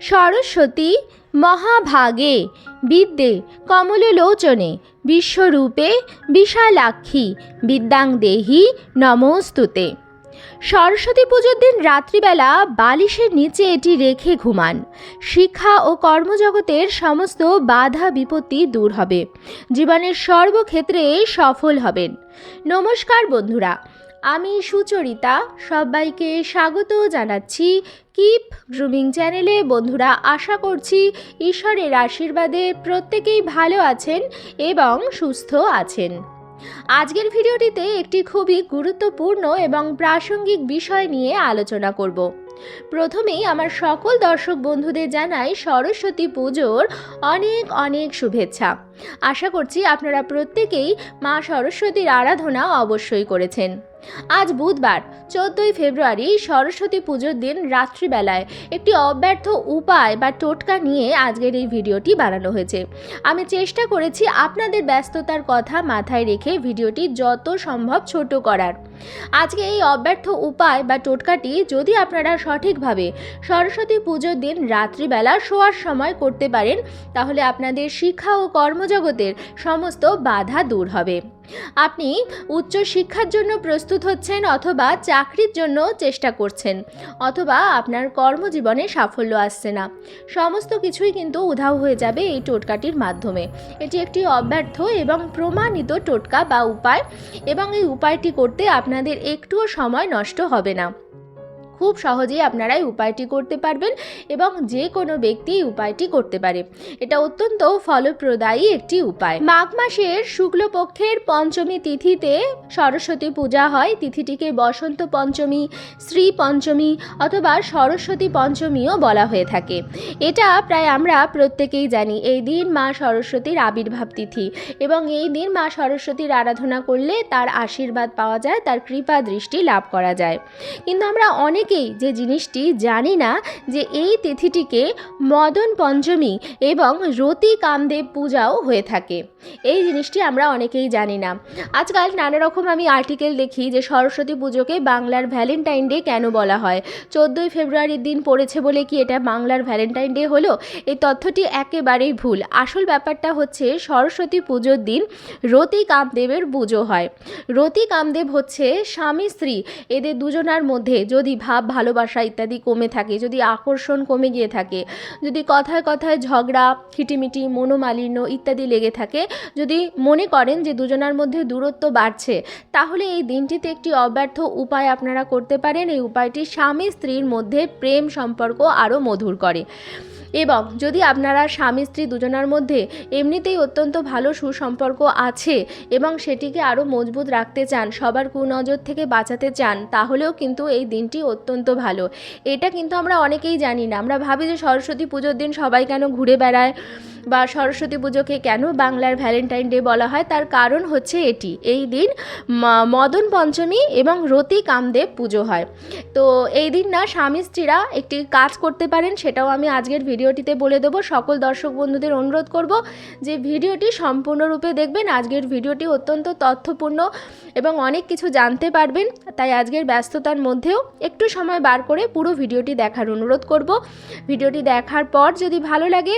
সরস্বতী মহাভাগে। বিদ্যে কমললোচনে বিশ্বরূপে বিশালাক্ষী বিদ্যাং দেহি নমস্তুতে। সরস্বতী পুজোর দিন রাত্রিবেলা বালিশের নিচে এটি রেখে ঘুমান। শিক্ষা ও কর্মজগতের সমস্ত বাধা বিপত্তি দূর হবে। জীবনের সর্বক্ষেত্রে সফল হবেন। নমস্কার বন্ধুরা আমি সুচরিতা সবাইকে স্বাগত জানাচ্ছি কিপ গ্রুমিং চ্যানেলে। বন্ধুরা, আশা করছি ঈশ্বরের আশীর্বাদে প্রত্যেকেই ভালো আছেন এবং সুস্থ আছেন। আজকের ভিডিওটিতে একটি খুবই গুরুত্বপূর্ণ এবং প্রাসঙ্গিক বিষয় নিয়ে আলোচনা করব। প্রথমেই আমার সকল দর্শক বন্ধুদের জানাই সরস্বতী পুজোর অনেক অনেক শুভেচ্ছা। আশা করছি আপনারা প্রত্যেকেই মা সরস্বতীর আরাধনা অবশ্যই করেছেন। আজ বুধবার, চোদ্দই ফেব্রুয়ারি সরস্বতী পুজোর দিন রাত্রিবেলায় একটি অব্যর্থ উপায় বা টোটকা নিয়ে আজকের এই ভিডিওটি বানানো হয়েছে। আমি চেষ্টা করেছি আপনাদের ব্যস্ততার কথা মাথায় রেখে ভিডিওটি যত সম্ভব ছোট করার। আজকে এই অব্যর্থ উপায় বা টোটকাটি যদি আপনারা সঠিকভাবে সরস্বতী পুজোর দিন রাত্রিবেলা শোয়ার সময় করতে পারেন, তাহলে আপনাদের শিক্ষা ও কর্মজগতের সমস্ত বাধা দূর হবে। আপনি উচ্চ শিক্ষার জন্য প্রস্তুত হচ্ছেন অথবা চাকরির জন্য চেষ্টা করছেন, অথবা আপনার কর্মজীবনে সাফল্য আসছে না। সমস্ত কিছুই কিন্তু উধাও হয়ে যাবে এই টোটকাটির মাধ্যমে। এটি একটি অব্যর্থ এবং প্রমাণিত টোটকা বা উপায়, এবং এই উপায়টি করতে আপনাদের একটুও সময় নষ্ট হবে না। খুব সহজেই আপনারা এই উপায়টি করতে পারবেন এবং যে কোনো ব্যক্তি উপায়টি করতে পারে। এটা অত্যন্ত ফলপ্রদায়ী একটি উপায়। মাঘ মাসের শুক্লপক্ষের পঞ্চমী তিথিতে সরস্বতী পূজা হয়। তিথিটিকে বসন্ত পঞ্চমী, শ্রী পঞ্চমী অথবা সরস্বতী পঞ্চমীও বলা হয়ে থাকে। এটা প্রায় আমরা প্রত্যেকেই জানি। এই দিন মা সরস্বতীর আবির্ভাব তিথি এবং এই দিন মা সরস্বতীর আরাধনা করলে তার আশীর্বাদ পাওয়া যায়, তার কৃপা দৃষ্টি লাভ করা যায়। কিন্তু আমরা অনেকেই যে জিনিসটি জানি না যে এই তিথিটিকে মদন পঞ্চমী এবং রতি কামদেব পূজাও হয়ে থাকে। এই জিনিসটি আমরা অনেকেই জানি না। আজকাল নানা রকম আমি আর্টিকেল দেখি যে সরস্বতী পুজোকে বাংলার ভ্যালেন্টাইন ডে কেন বলা হয়? চোদ্দোই ফেব্রুয়ারির দিন পড়েছে বলে কি এটা বাংলার ভ্যালেন্টাইন ডে হলো? এই তথ্যটি একেবারেই ভুল। আসল ব্যাপারটা হচ্ছে সরস্বতী পুজোর দিন রতি কামদেবের পুজো হয়। রতি কামদেব হচ্ছে স্বামী স্ত্রী। এদের দুজনার মধ্যে যদি ভাব ভালোবাসা ইত্যাদি কমে থাকে, যদি আকর্ষণ কমে গিয়ে থাকে, যদি কথায় কথায় ঝগড়া, খিটিমিটি, মনোমালিন্য ইত্যাদি লেগে থাকে, যদি মনে করেন যে দুজনার মধ্যে দূরত্ব বাড়ছে, তাহলে এই দিনটিতে একটি অব্যর্থ উপায় আপনারা করতে পারেন। এই উপায়টি স্বামী স্ত্রীর মধ্যে প্রেম সম্পর্ক আরও মধুর করে। এবং যদি আপনারা স্বামী, স্ত্রী দুজনার মধ্যে এমনিতেই অত্যন্ত ভালো সুসম্পর্ক আছে এবং সেটিকে আরও মজবুত রাখতে চান, সবার কুনজর থেকে বাঁচাতে চান, তাহলেও কিন্তু এই দিনটি অত্যন্ত ভালো। এটা কিন্তু আমরা অনেকেই জানি না। আমরা ভাবি যে সরস্বতী পুজোর দিন সবাই কেন ঘুরে বেড়ায় বা সরস্বতী পুজোকে কেন বাংলার ভ্যালেন্টাইন ডে বলা হয়? তার কারণ হচ্ছে এটি। এই দিন মদন পঞ্চমী এবং রতি কামদেব পুজো হয়। তো এই দিন না স্বামী স্ত্রীরা একটি কাজ করতে পারেন, সেটাও আমি আজকের ভিডিওটিতে বলে দেবো। সকল দর্শক বন্ধুদের অনুরোধ করব যে ভিডিওটি সম্পূর্ণরূপে দেখবেন। আজকের ভিডিওটি অত্যন্ত তথ্যপূর্ণ এবং অনেক কিছু জানতে পারবেন। তাই আজকের ব্যস্ততার মধ্যেও একটু সময় বার করে পুরো ভিডিওটি দেখার অনুরোধ করব। ভিডিওটি দেখার পর যদি ভালো লাগে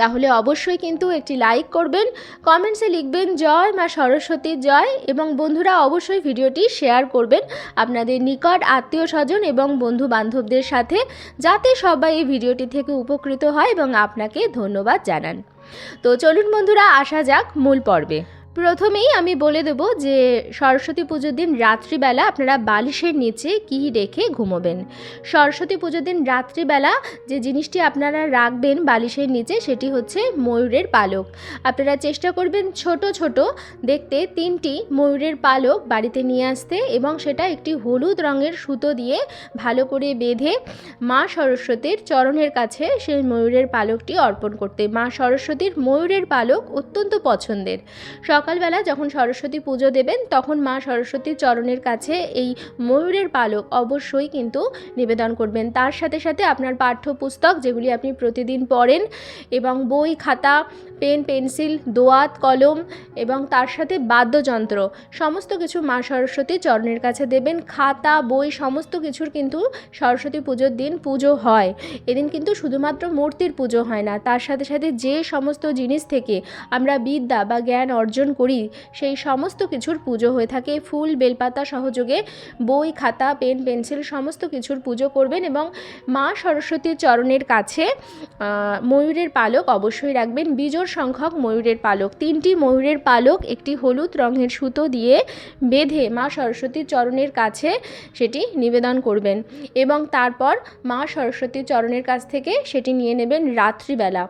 তাহলে অবশ্যই কিন্তু একটি লাইক করবেন কমেন্টসে লিখবেন, জয় মা সরস্বতীর জয়। এবং বন্ধুরা অবশ্যই ভিডিওটি শেয়ার করবেন আপনাদের নিকট আত্মীয় স্বজন এবং বন্ধু বান্ধবদের সাথে, যাতে সবাই এই ভিডিওটি থেকে উপকৃত হয় এবং আপনাকে ধন্যবাদ জানান। তো চলুন বন্ধুরা, আসা যাক মূল পর্বে। প্রথমেই আমি বলে দেবো যে সরস্বতী পুজোর দিন রাত্রিবেলা আপনারা বালিশের নিচে কী রেখে ঘুমোবেন। সরস্বতী পুজোর দিন রাত্রিবেলা যে জিনিসটি আপনারা রাখবেন বালিশের নিচে সেটি হচ্ছে ময়ূরের পালক। আপনারা চেষ্টা করবেন ছোট ছোট দেখতে তিনটি ময়ূরের পালক বাড়িতে নিয়ে আসতে এবং সেটা একটি হলুদ রঙের সুতো দিয়ে ভালো করে বেঁধে মা সরস্বতীর চরণের কাছে সেই ময়ূরের পালকটি অর্পণ করতে। মা সরস্বতীর ময়ূরের পালক অত্যন্ত পছন্দের। সকালবেলা যখন সরস্বতী পুজো দেবেন, তখন মা সরস্বতীর চরণের কাছে এই ময়ূরের পালক অবশ্যই কিন্তু নিবেদন করবেন। তার সাথে সাথে আপনার পাঠ্যপুস্তক যেগুলি আপনি প্রতিদিন পড়েন এবং বই, খাতা পেন, পেন্সিল, দোয়াত, কলম এবং তার সাথে বাদ্যযন্ত্র, সমস্ত কিছু মা সরস্বতী চরণের কাছে দেবেন। খাতা, বই, সমস্ত কিছুর কিন্তু সরস্বতী পুজোর দিন পুজো হয়। এদিন কিন্তু শুধুমাত্র মূর্তির পুজো হয় না, তার সাথে সাথে যে সমস্ত জিনিস থেকে আমরা বিদ্যা বা জ্ঞান অর্জন করি, সেই সমস্ত কিছুর পুজো হয়ে থাকে। ফুল, বেলপাতা সহযোগে বই, খাতা, পেন, পেন্সিল সমস্ত কিছুর পুজো করবেন এবং মা সরস্বতীর চরণের কাছে ময়ূরের পালক অবশ্যই রাখবেন। বিজোড় সংখ্যক ময়ূরের পালক। তিনটি ময়ূরের পালক, একটি হলুদ রঙের সুতো দিয়ে বেঁধে মা সরস্বতী চরণের কাছে সেটি নিবেদন করবেন এবং তারপর মা সরস্বতী চরণের কাছ থেকে সেটি নিয়ে নেবেন রাত্রিবেলা।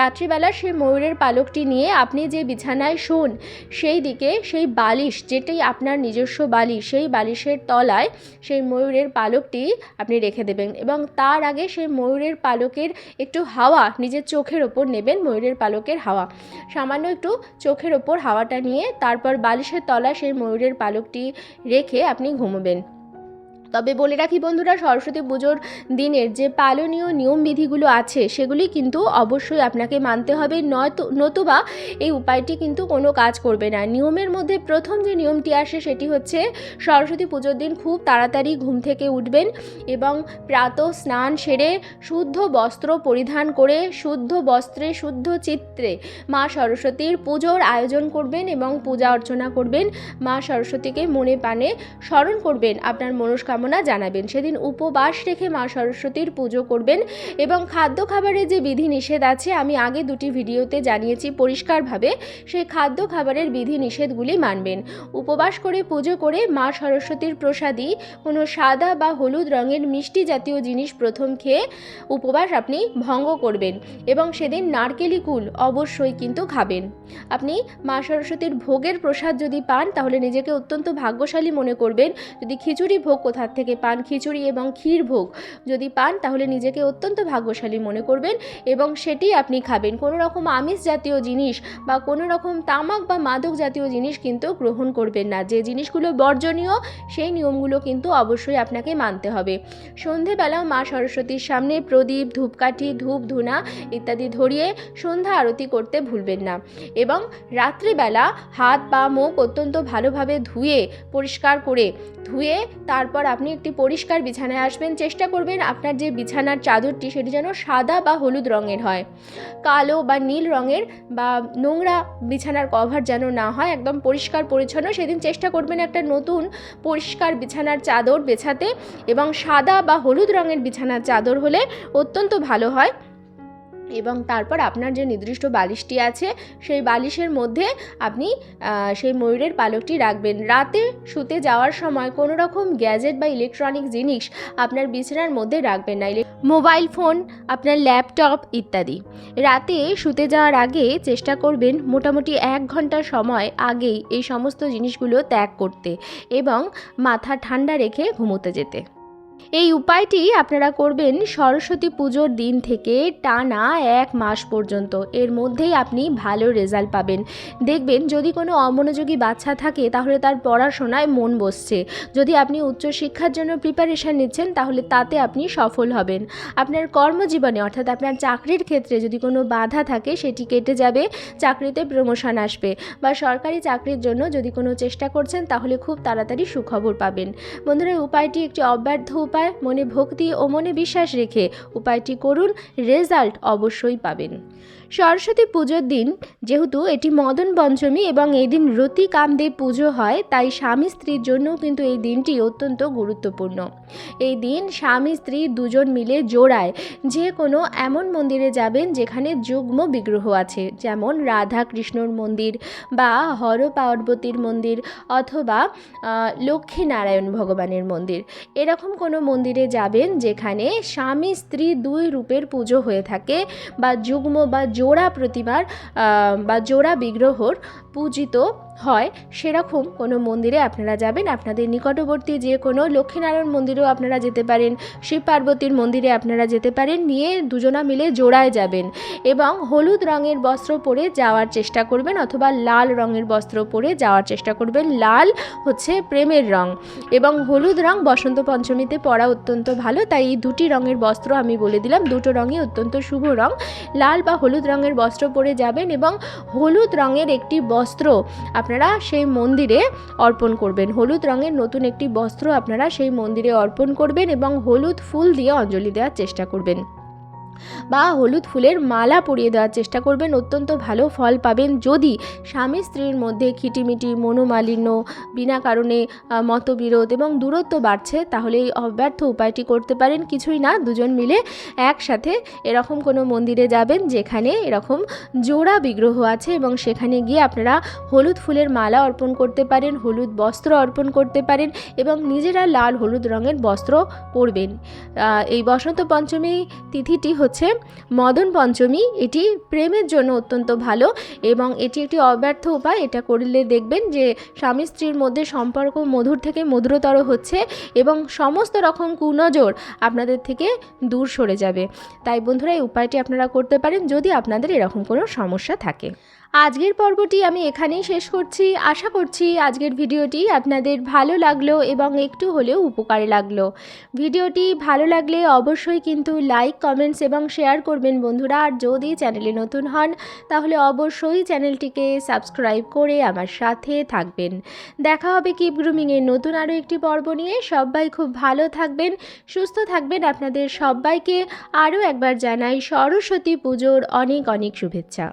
রাত্রিবেলা সেই ময়ূরের পালকটি নিয়ে আপনি যে বিছানায় শোন, সেই দিকে সেই বালিশ যেটাই আপনার নিজস্ব বালিশ, সেই বালিশের তলায় সেই ময়ূরের পালকটি আপনি রেখে দেবেন এবং তার আগে সেই ময়ূরের পালকের একটু হাওয়া নিজের চোখের ওপর নেবেন, ময়ূরের পালকের হাওয়া। সামান্য একটু চোখের ওপর হাওয়াটা নিয়ে তারপর বালিশের তলায় সেই ময়ূরের পালকটি রেখে আপনি ঘুমোবেন। তবে বলে রাখি বন্ধুরা, সরস্বতী পুজোর দিনের যে পালনীয় নিয়মবিধিগুলো আছে, সেগুলি কিন্তু অবশ্যই আপনাকে মানতে হবে। নয়তো, নতুবা এই উপায়টি কিন্তু কোনো কাজ করবে না। নিয়মের মধ্যে প্রথম যে নিয়মটি আসে, সেটি হচ্ছে সরস্বতী পুজোর দিন খুব তাড়াতাড়ি ঘুম থেকে উঠবেন এবং প্রাত স্নান সেরে শুদ্ধ বস্ত্র পরিধান করে, শুদ্ধ বস্ত্রে, শুদ্ধ চিত্রে মা সরস্বতীর পুজোর আয়োজন করবেন এবং পূজা অর্চনা করবেন। মা সরস্বতীকে মনে প্রাণে স্মরণ করবেন। আপনার মনস্কামনা জানাবেন। সেদিন উপবাস রেখে মা সরস্বতীর পুজো করবেন এবং খাদ্য খাবারের যে বিধি নিষেধ আছে, আমি আগে দুটি ভিডিওতে জানিয়েছি পরিষ্কারভাবে, সেই খাদ্য খাবারের বিধি নিষেধগুলি মানবেন। উপবাস করে পুজো করে মা সরস্বতীর প্রসাদী কোনো সাদা বা হলুদ রঙের মিষ্টি জাতীয় জিনিস প্রথম খেয়ে উপবাস আপনি ভঙ্গ করবেন এবং সেদিন নারকেলি কুল অবশ্যই কিন্তু খাবেন। আপনি মা সরস্বতীর ভোগের প্রসাদ যদি পান, তাহলে নিজেকে অত্যন্ত ভাগ্যশালী মনে করবেন। যদি খিচুড়ি ভোগ কোথার থেকে পান খিচুড়ি এবং ক্ষীর ভোগ। যদি পান, তাহলে নিজেকে অত্যন্ত ভাগ্যশালী মনে করবেন এবং সেটি আপনি খাবেন। কোনো রকম আমিষ জাতীয় জিনিস বা কোনো রকম তামাক বা মাদক জাতীয় জিনিস কিন্তু গ্রহণ করবেন না। যে জিনিসগুলো বর্জনীয়, সেই নিয়মগুলো কিন্তু অবশ্যই আপনাকে মানতে হবে। সন্ধেবেলা মা সরস্বতীর সামনে প্রদীপ, ধূপকাঠি, ধূপ, ধুনা ইত্যাদি ধরিয়ে সন্ধ্যা আরতি করতে ভুলবেন না এবং রাত্রিবেলা হাত পা মুখ অত্যন্ত ভালোভাবে ধুয়ে, পরিষ্কার করে ধুয়ে তারপর আপনি একটি পরিষ্কার বিছানায় আসবেন, চেষ্টা করবেন আপনার যে বিছানার চাদরটি সেটি যেন সাদা বা হলুদ রঙের হয়। কালো বা নীল রঙের বা নোংরা বিছানার কভার যেন না হয়, একদম পরিষ্কার পরিচ্ছন্ন। সেদিন চেষ্টা করবেন একটা নতুন পরিষ্কার বিছানার চাদর বেছাতে এবং সাদা বা হলুদ রঙের বিছানার চাদর হলে অত্যন্ত ভালো হয়। এবং তারপর আপনার যে নির্দিষ্ট বালিশটি আছে, সেই বালিশের মধ্যে আপনি সেই ময়ূরের পালকটি রাখবেন। রাতে শুতে যাওয়ার সময় কোনো রকম গ্যাজেট বা ইলেকট্রনিক জিনিস আপনার বিছানার মধ্যে রাখবেন না। ইলে- মোবাইল ফোন, আপনার ল্যাপটপ ইত্যাদি। রাতে শুতে যাওয়ার আগে চেষ্টা করবেন মোটামুটি এক ঘণ্টা সময় আগেই এই সমস্ত জিনিসগুলো ত্যাগ করতে এবং মাথা ঠান্ডা রেখে ঘুমোতে যেতে। এই উপায়টি আপনারা করবেন সরস্বতী পুজোর দিন থেকে টানা এক মাস পর্যন্ত। এর মধ্যেই আপনি ভালো রেজাল্ট পাবেন। দেখবেন যদি কোনো অমনোযোগী বাচ্চা থাকে, তাহলে তার পড়াশোনায় মন বসছে। যদি আপনি উচ্চশিক্ষার জন্য প্রিপারেশান নিচ্ছেন, তাহলে তাতে আপনি সফল হবেন। আপনার কর্মজীবনে, অর্থাৎ আপনার চাকরির ক্ষেত্রে যদি কোনো বাধা থাকে, সেটি কেটে যাবে, চাকরিতে প্রমোশন আসবে। বা সরকারি চাকরির জন্য যদি কোনো চেষ্টা করছেন, তাহলে খুব তাড়াতাড়ি সুখবর পাবেন। বন্ধুরা উপায়টি একটি অব্যর্থ উপায় মনে ভক্তি ও মনে বিশ্বাস রেখে উপায়টি করুন, রেজাল্ট অবশ্যই পাবেন। সরস্বতী পুজোর দিন, যেহেতু এটি মদন পঞ্চমী এবং এই দিন রতি কামদেব পুজো হয়, তাই স্বামী স্ত্রীর জন্যও কিন্তু এই দিনটি অত্যন্ত গুরুত্বপূর্ণ। এই দিন স্বামী স্ত্রী দুজন মিলে জোড়ায়, যে কোনো এমন মন্দিরে যাবেন যেখানে যুগ্ম বিগ্রহ আছে, যেমন রাধা কৃষ্ণর মন্দির বা হর পার্বতীর মন্দির অথবা লক্ষ্মীনারায়ণ ভগবানের মন্দির। এরকম কোনো মন্দিরে যাবেন, যেখানে স্বামী, স্ত্রী দুই রূপের পুজো হয়ে থাকে বা যুগ্ম বা জোড়া প্রতিমার বা জোড়া বিগ্রহর পূজিত হয়, সেরকম কোনো মন্দিরে আপনারা যাবেন। আপনাদের নিকটবর্তী যে কোনো লক্ষ্মীনারায়ণ মন্দিরেও আপনারা যেতে পারেন, শিব পার্বতীর মন্দিরে আপনারা যেতে পারেন, নিয়ে দুজনা মিলে জোড়ায় যাবেন এবং হলুদ রঙের বস্ত্র পরে যাওয়ার চেষ্টা করবেন অথবা লাল রঙের বস্ত্র পরে যাওয়ার চেষ্টা করবেন। লাল হচ্ছে প্রেমের রং এবং হলুদ রং বসন্ত পঞ্চমীতে পরা অত্যন্ত ভালো, তাই এই দুটি রঙের বস্ত্র আমি বলে দিলাম। দুটো রঙই অত্যন্ত শুভ রং। লাল বা হলুদ রঙের বস্ত্র পরে যাবেন এবং হলুদ রঙের একটি বস্ত্র আপনারা সেই মন্দিরে অর্পণ করবেন। হলুদ রঙের নতুন একটি বস্ত্র আপনারা সেই মন্দিরে অর্পণ করবেন এবং হলুদ ফুল দিয়ে অঞ্জলি দেওয়ার চেষ্টা করবেন। বা হলুদ ফুলের মালা পরিয়ে দেওয়ার চেষ্টা করবেন। অত্যন্ত ভালো ফল পাবেন যদি স্বামী স্ত্রীর মধ্যে খিটিমিটি, মনোমালিন্য, বিনা কারণে মতবিরোধ এবং দূরত্ব বাড়ছে, তাহলে এই অব্যর্থ উপায়টি করতে পারেন। কিছুই না, দুজন মিলে একসাথে এরকম কোনো মন্দিরে যাবেন যেখানে এরকম জোড়া বিগ্রহ আছে এবং সেখানে গিয়ে আপনারা হলুদ ফুলের মালা অর্পণ করতে পারেন, হলুদ বস্ত্র অর্পণ করতে পারেন এবং নিজেরা লাল হলুদ রঙের বস্ত্র পরবেন। এই বসন্ত পঞ্চমী তিথিটি হচ্ছে মদন পঞ্চমী। এটি প্রেমের জন্য অত্যন্ত ভালো এবং এটি একটি অব্যর্থ উপায়। এটা করলে দেখবেন যে স্বামী স্ত্রীর মধ্যে সম্পর্ক মধুর থেকে মধুরতর হচ্ছে এবং সমস্ত রকম কুনজর আপনাদের থেকে দূর সরে যাবে। তাই বন্ধুরা, এই উপায়টি আপনারা করতে পারেন যদি আপনাদের এরকম কোনো সমস্যা থাকে। আজকের পর্বটি আমি এখানেই শেষ করছি। আশা করছি আজকের ভিডিওটি আপনাদের ভালো লাগল এবং একটু হলেও উপকারে লাগল। ভিডিওটি ভালো লাগলে অবশ্যই কিন্তু লাইক কমেন্টস এবং শেয়ার করবেন বন্ধুরা। আর যদি চ্যানেলে নতুন হন, তাহলে অবশ্যই চ্যানেলটিকে সাবস্ক্রাইব করে আমার সাথে থাকবেন। দেখা হবে কিপ গ্রুমিংয়ের নতুন আরও একটি পর্ব নিয়ে। সবাই খুব ভালো থাকবেন, সুস্থ থাকবেন। আপনাদের সবাইকে আরও একবার জানাই সরস্বতী পুজোর অনেক অনেক শুভেচ্ছা।